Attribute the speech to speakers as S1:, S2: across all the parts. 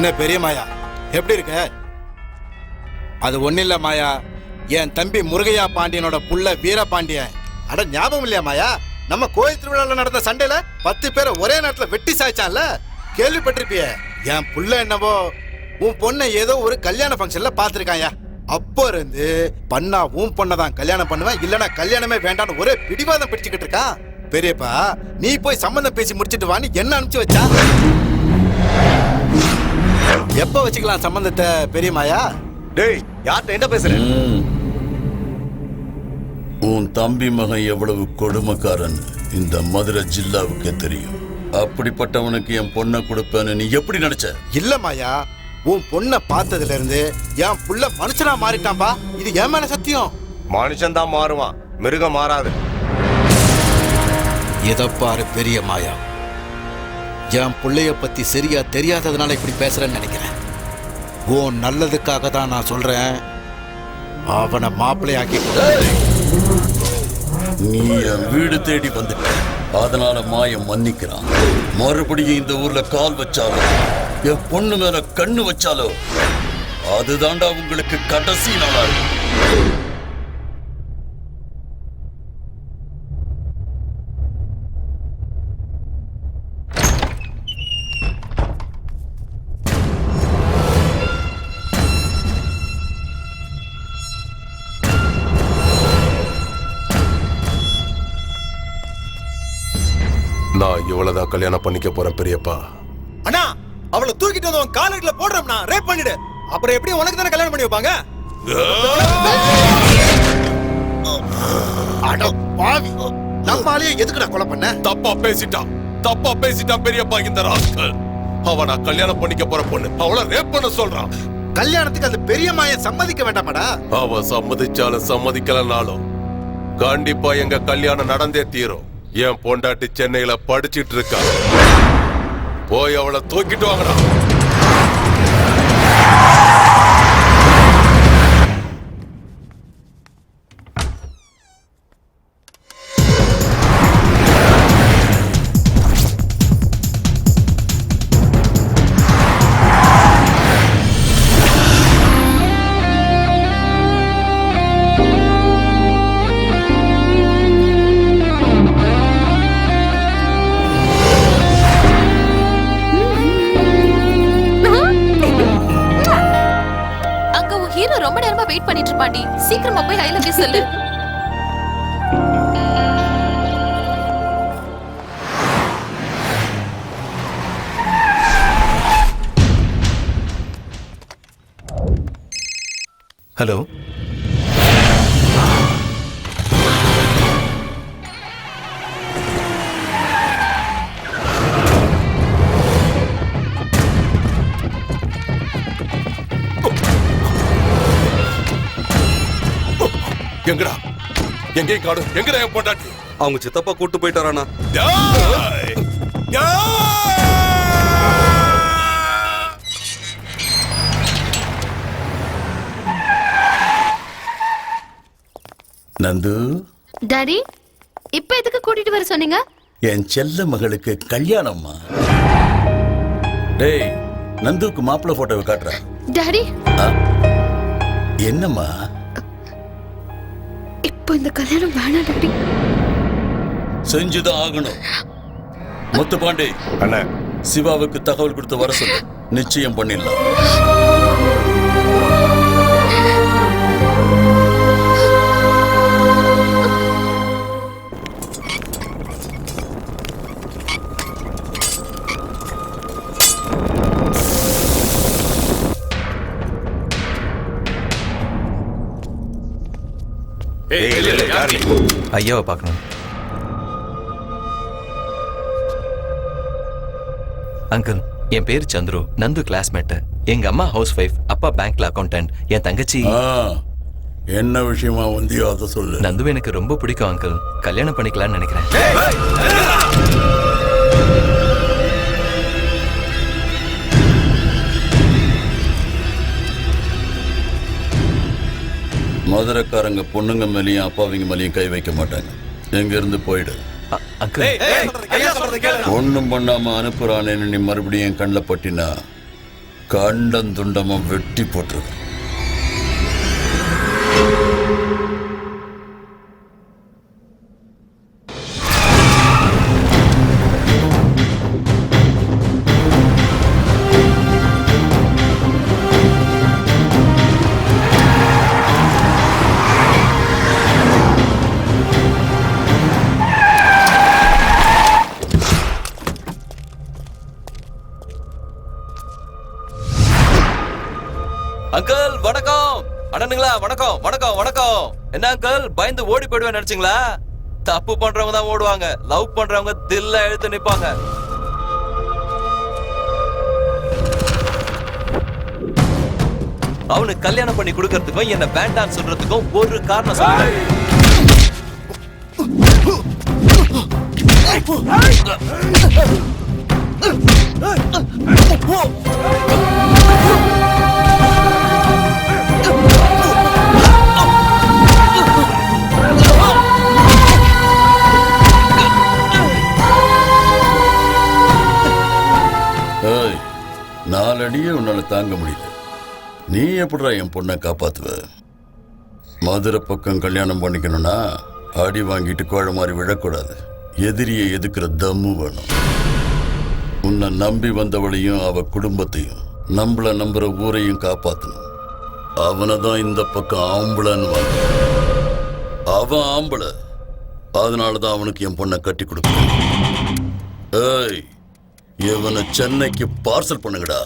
S1: என்ன பெரிய மாயா? எப்படி இருக்க? அது ஒன்றும் இல்லை மாயா. என் தம்பி முருகையா பாண்டியனோட புள்ள வீரபாண்டியன் அட ஞாபகம் இல்லையா மாயா? நம்ம கோயில் திருவிழால நடந்த சண்டையில பத்து பேரை ஒரே நேரத்தில் வெட்டி சாய்ச்சான்ல? கேள்விப்பட்டிருப்பிய. என் புள்ள என்னவோ உன் பொண்ணை ஏதோ ஒரு கல்யாண ஃபங்க்ஷன்ல பார்த்துருக்காயா? அப்போ இருந்து பண்ணா உன் பொண்ணை தான் கல்யாணம் பண்ணுவேன் இல்லனா கல்யாணமே வேண்டான்னு ஒரே பிடிவாதம் பிடிச்சுக்கிட்டு இருக்கான். பெரியப்பா நீ போய் சம்மந்தம் பேசி முடிச்சிட்டு வான்னு என்ன அனுப்பிச்சு வச்சா? எப்ப வச்சுக்கலாம் சம்பந்தத்தை பெரியமாயா
S2: டேய் யார்கிட்ட என்ன பேசுற?
S3: ம். உன் தம்பி மகன் எவ்வளவு கொடுமைக்காரன். இந்த மதுரை ஜில்லாவுக்கு தெரியும். அப்படிப்பட்டவனுக்கு என் பொண்ணை கொடுப்பேன்னு நீ எப்படி நினைச்ச?
S1: இல்ல மாயா உன் பொண்ணை பார்த்ததுல இருந்து என் புள்ள மனுஷனா மாறிட்டான்பா. இது என் மேல சத்தியம்.
S2: மனுஷன் தான் மாறுவான். மிருகம் மாறாது.
S1: எதை பாரு பெரிய மாயா என் பிள்ளைய பத்தி சரியா தெரியாததுனால இப்படி பேசுறேன்னு நினைக்கிறேன். ஓ நல்லதுக்காக தான் நான் சொல்றேன். அவனை மாப்பிள்ளையாக்கி
S3: நீ என் வீடு தேடி வந்துட்ட. அதனால மாயம் மன்னிக்கிறான். மறுபடியும் இந்த ஊர்ல கால் வச்சாலோ என் பொண்ணு மேல கண்ணு வச்சாலோ அதுதான்டா உங்களுக்கு கடைசி நாளாகும்.
S4: நான் இவ்வளவுதான் கல்யாணம் பண்ணிக்க போறேன் பெரியப்பா.
S5: அண்ணா அவளை தூக்கிட்டு வந்து உன் காலடியில போடுறோம்னா ரேப் பண்ணிடு. அப்புறம் எப்படி உனக்கு தானே கல்யாணம் பண்ணி வைப்பாங்க?
S1: அட பாவி. நம்ம ஆளையே எதுக்குடா கொலை பண்ண?
S4: தப்பா பேசிட்டான். தப்பா பேசிட்டான் பெரியப்பா இந்த ராஸ்கல். அவ நான் கல்யாணம் பண்ணிக்க போற பொண்ணு. அவளை ரேப் பண்ண சொல்றான்.
S1: கல்யாணத்துக்கு அந்த பெரிய மாயன் சம்மதிக்க வேண்டாமாடா?
S4: அவ சம்மதிச்சாலும் சம்மதிக்கலனாலும் கண்டிப்பா எங்க கல்யாணம் நடந்தே தீரும். என் பொண்டாட்டி சென்னையில படிச்சிட்டு இருக்கா. போய் அவளை தூக்கிட்டு வாங்கடா.
S6: வெயிட் பண்ணிட்டு இருப்பாண்டி. சீக்கிரமா போய் ஐ லவ் யூ சொல்லு.
S7: ஹலோ
S4: எங்கடா? எங்கேயும் காடு? எங்கடா என் பொண்டாட்டி?
S2: அவங்க சித்தப்பா கூட்டு போயிட்டாரானா!
S3: நந்து?
S6: டாடி இப்ப எதுக்கு கூட்டிட்டு வர சொன்னீங்க?
S3: என் செல்ல மகளுக்கு கல்யாணம்மா. டேய் நந்துவுக்கு மாப்பிள்ளை போட்டோவை காட்டுற.
S6: டாடி.
S3: என்னம்மா?
S6: இப்போ இந்த கல்யாணம் வேணாம் டாடி
S3: செஞ்சுதான் ஆகணும். முத்துப்பாண்டி
S2: அண்ணா.
S3: சிவாவுக்கு தகவல் கொடுத்து வர சொல்லு. நிச்சயம் பண்ணிடலாம்.
S7: ஐயாவை பார்க்கணும் அங்கிள் என் பேர் சந்துரு. நந்து கிளாஸ்மேட் எங்க அம்மா ஹவுஸ் ஒய்ஃப் அப்பா பேங்க்ல அக்கௌண்டன்ட் என் தங்கச்சி.
S3: ஆ, என்ன விஷயமா வந்தியோ அதை சொல்லு.
S7: நந்து எனக்கு ரொம்ப பிடிக்கும் அங்கிள் கல்யாணம் பண்ணிக்கலாம்னு நினைக்கிறேன்.
S3: மதுரைக்காரங்க பொண்ணுங்க மேலேயும் அப்பாவிங்க மேலேயும் கை வைக்க மாட்டாங்க. எங்க இருந்து போயிடு.
S7: அ- அங்கிள்
S5: ஐயா சொல்றத கேளு.
S3: ஒண்ணும் பண்ணாம அனுப்புறானேன்னு நீ மறுபடியும் என் கண்ணில் பட்டினா கண்டந்துண்டமா வெட்டி போட்டுருவேன்
S7: மக்கள் பயந்து ஓடி போயிடுவேன் நினைச்சீங்களா? தப்பு பண்றவங்க தான் ஓடுவாங்க. லவ் பண்றவங்க தில்ல எழுத்து நிப்பாங்க. அவனுக்கு கல்யாணம் பண்ணி கொடுக்கறதுக்கும் என்ன வேண்டான்னு சொல்றதுக்கும் ஒரு காரணம்
S3: சொல்றேன். தாங்க முடியல. நீ எப்படிடா என் பொண்ணை காப்பாத்துவ? மதுரை பக்கம் கல்யாணம் பண்ணிக்கணும்னா அடி வாங்கிட்டு கோழ மாதிரி விழக்கூடாது. எதிரியை எதுக்குற தம்மு வேணும். உன்னை நம்பி வந்தவளையும் அவ குடும்பத்தையும் நம்மள நம்புற ஊரையும் காப்பாத்தணும். அவனை தான் இந்த பக்கம் ஆம்பளைன்னு அவன் ஆம்பளை. அதனால தான் அவனுக்கு என் பொண்ணை கட்டி கொடுக்கணும். ஏய் இவனை சென்னைக்கு பார்சல் பண்ணுங்கடா.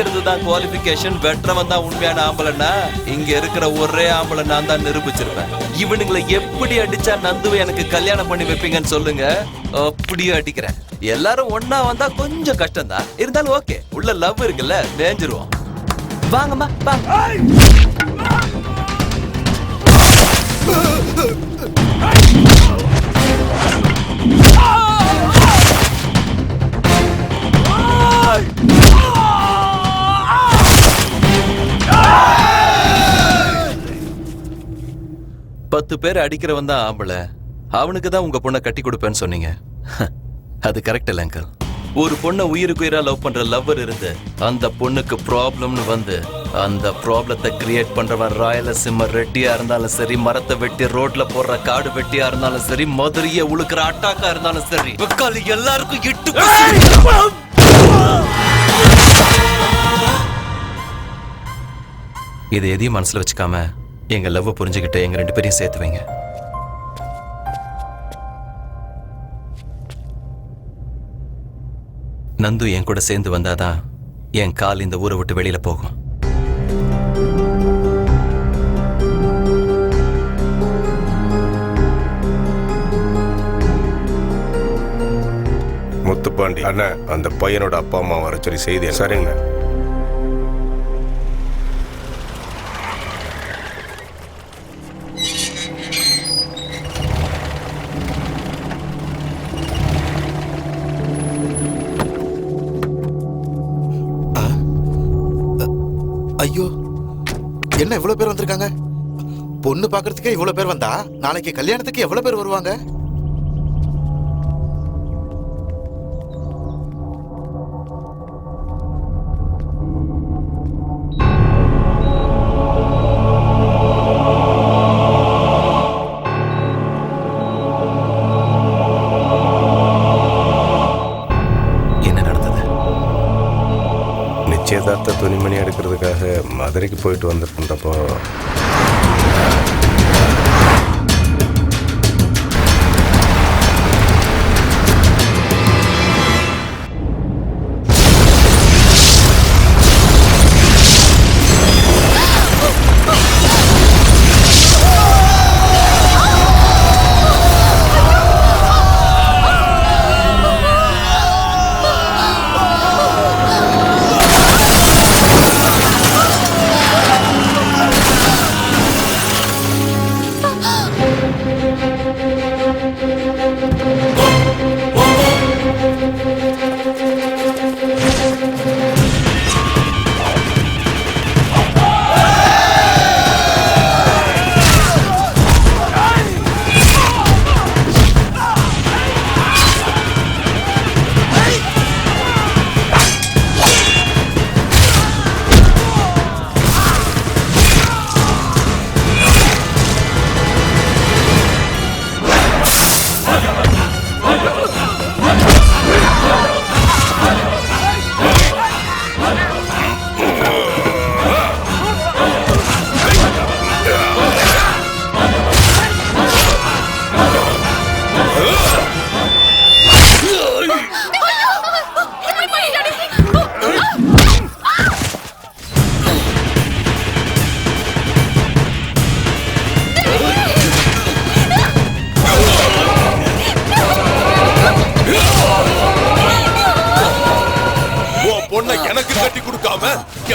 S7: அடிக்கிறது தான் குவாலிஃபிகேஷன் வெட்டுறவன் தான் உண்மையான ஆம்பளைன்னா இங்க இருக்கிற ஒரே ஆம்பளை நான் தான் நிரூபிச்சிருப்பேன். இவனுங்களை எப்படி அடிச்சா நந்துவை எனக்கு கல்யாணம் பண்ணி வைப்பீங்கன்னு சொல்லுங்க. அப்படியே அடிக்கிறேன். எல்லாரும் ஒன்னா வந்தா கொஞ்சம் கஷ்டம் தான் இருந்தாலும் ஓகே உள்ள லவ் இருக்குல்ல மேஞ்சிருவோம். வாங்கம்மா வாங்க பத்து பேர் அடிக்கிறவன் தான் ஆம்பளை. அவனுக்கு தான் உங்க பொண்ணை கட்டி கொடுப்பேன்னு சொன்னீங்க. அது கரெக்ட் இல்ல அங்கிள் ஒரு பொண்ணை உயிருக்கு உயிரா லவ் பண்ற லவ்வர் இருந்து அந்த பொண்ணுக்கு ப்ராப்ளம்னு வந்து அந்த ப்ராப்ளத்தை கிரியேட் பண்றவன் ராயலசிம்ம ரெட்டியா இருந்தாலும் சரி மரத்தை வெட்டி ரோட்ல போடுற காடு வெட்டியா இருந்தாலும் சரி மதுரைய உழுக்கிற அட்டாக்கா இருந்தாலும் சரி வெக்காலி எல்லாருக்கும் இட்டு இது எதையும் மனசுல வச்சுக்காம எங்க லவ் புரிஞ்சுக்கிட்டு எங்க ரெண்டு பேரையும் சேர்த்து வைங்க. நந்து என் கூட சேர்ந்து வந்தாதான் என் கால் இந்த ஊரை விட்டு வெளியில போகும்.
S2: முத்துப்பாண்டி. அண்ணன் அந்த பையனோட அப்பா அம்மா வர சொல்லி செய்தி சரிங்க.
S1: என்ன இவ்வளவு பேர் வந்திருக்காங்க? பொண்ணு பார்க்கறதுக்கே இவ்வளவு பேர் வந்தா? நாளைக்கு கல்யாணத்துக்கு எவ்வளவு பேர் வருவாங்க?
S2: நிச்சயதார்த்த துணிமணி எடுக்கிறதுக்காக மதுரைக்கு போயிட்டு வந்திருக்கின்றப்போ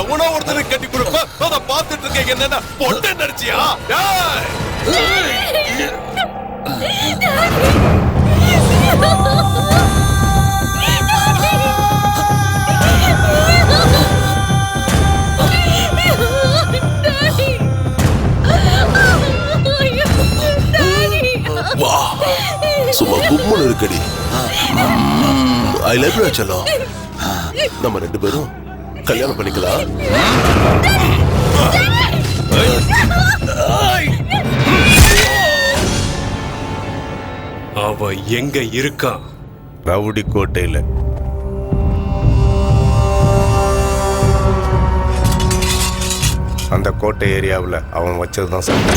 S4: எவனோ ஒருத்தனுக்கு கட்டி கொடுப்ப? அத பாத்துட்டு இருக்கீங்க என்னன்னா பொண்ணு நடிச்சியா? டேய்!
S8: வா சும்மா கும்முன்னு இருக்கடி. ஐ லவ் யூ செல்லம். நம்ம ரெண்டு பேரும் கல்யாணம் பண்ணிக்கலாம்.
S9: அவ எங்க இருக்கா?
S2: ரவுடி கோட்டையில். அந்த கோட்டை ஏரியாவில் அவன் வச்சது தான் சண்டை.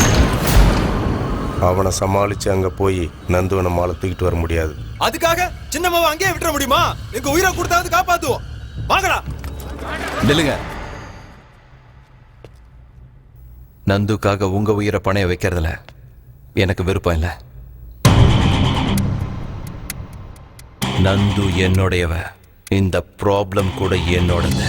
S2: அவனை சமாளித்து அங்கே போய் நந்துவனை மாலை தூக்கிட்டு வர முடியாது.
S5: அதுக்காக சின்னம்மாவை அங்கேயே விட்டுற முடியுமா? எங்க உயிரை கொடுத்தாவது காப்பாத்துவோம். வாங்கடா.
S7: நில்லுங்க. நந்துக்காக உங்க உயிரை பணைய வைக்கிறதுல எனக்கு விருப்பம் இல்லை. நந்து என்னுடையவ இந்த ப்ராப்ளம் கூட என்னோடது.